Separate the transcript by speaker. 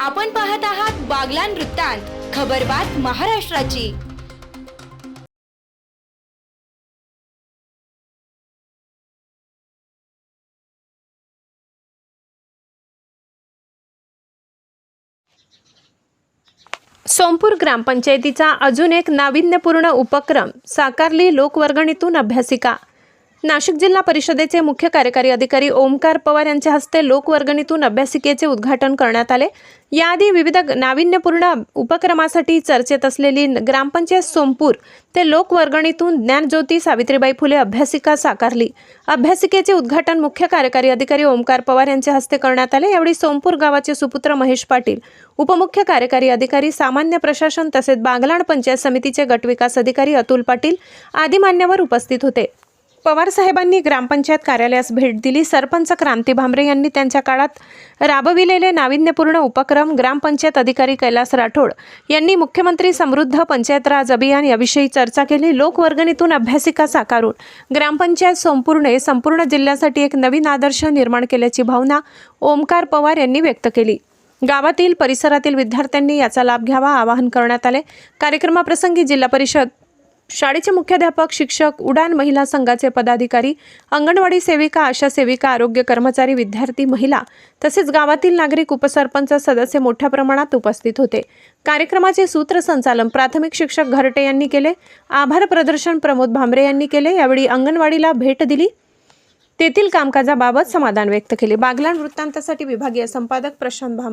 Speaker 1: आपण पाहत आहात बागलान वृत्तांत खबरबात महाराष्ट्राची.
Speaker 2: सोमपूर ग्रामपंचायतीचा अजून एक नाविन्यपूर्ण उपक्रम साकारली लोकवर्गणीतून अभ्यासिका. नाशिक जिल्हा परिषदेचे मुख्य कार्यकारी अधिकारी ओमकार पवार यांच्या हस्ते लोकवर्गणीतून अभ्यासिकेचे उद्घाटन करण्यात आले. याआधी विविध नाविन्यपूर्ण उपक्रमासाठी चर्चेत असलेली ग्रामपंचायत सोमपूर ते लोकवर्गणीतून ज्ञानज्योती सावित्रीबाई फुले अभ्यासिका साकारली. अभ्यासिकेचे उद्घाटन मुख्य कार्यकारी अधिकारी ओमकार पवार यांच्या हस्ते करण्यात आले. यावेळी सोमपूर गावाचे सुपुत्र महेश पाटील उपमुख्य कार्यकारी अधिकारी सामान्य प्रशासन तसेच बागलाण पंचायत समितीचे गटविकास अधिकारी अतुल पाटील आदी मान्यवर उपस्थित होते. पवार साहेबांनी ग्रामपंचायत कार्यालयास भेट दिली. सरपंच क्रांती भांबरे यांनी त्यांच्या काळात राबविलेले नाविन्यपूर्ण उपक्रम ग्रामपंचायत अधिकारी कैलास राठोड यांनी मुख्यमंत्री समृद्ध पंचायत राज अभियान याविषयी चर्चा केली. लोकवर्गणीतून अभ्यासिका साकारून ग्रामपंचायत संपूर्णे संपूर्ण जिल्ह्यासाठी एक नवीन आदर्श निर्माण केल्याची भावना ओमकार पवार यांनी व्यक्त केली. गावातील परिसरातील विद्यार्थ्यांनी याचा लाभ घ्यावा आवाहन करण्यात आले. कार्यक्रमाप्रसंगी जिल्हा परिषद शाळेचे मुख्याध्यापक शिक्षक उडान महिला संघाचे पदाधिकारी अंगणवाडी सेविका आशा सेविका आरोग्य कर्मचारी विद्यार्थी महिला तसेच गावातील नागरिक उपसरपंच सदस्य मोठ्या प्रमाणात उपस्थित होते. कार्यक्रमाचे सूत्रसंचालन प्राथमिक शिक्षक घरटे यांनी केले. आभार प्रदर्शन प्रमोद भांबरे यांनी केले. यावेळी अंगणवाडीला भेट दिली. तेथील कामकाजाबाबत समाधान व्यक्त केले. बागलाण वृत्तांतासाठी विभागीय संपादक प्रशांत भांबरे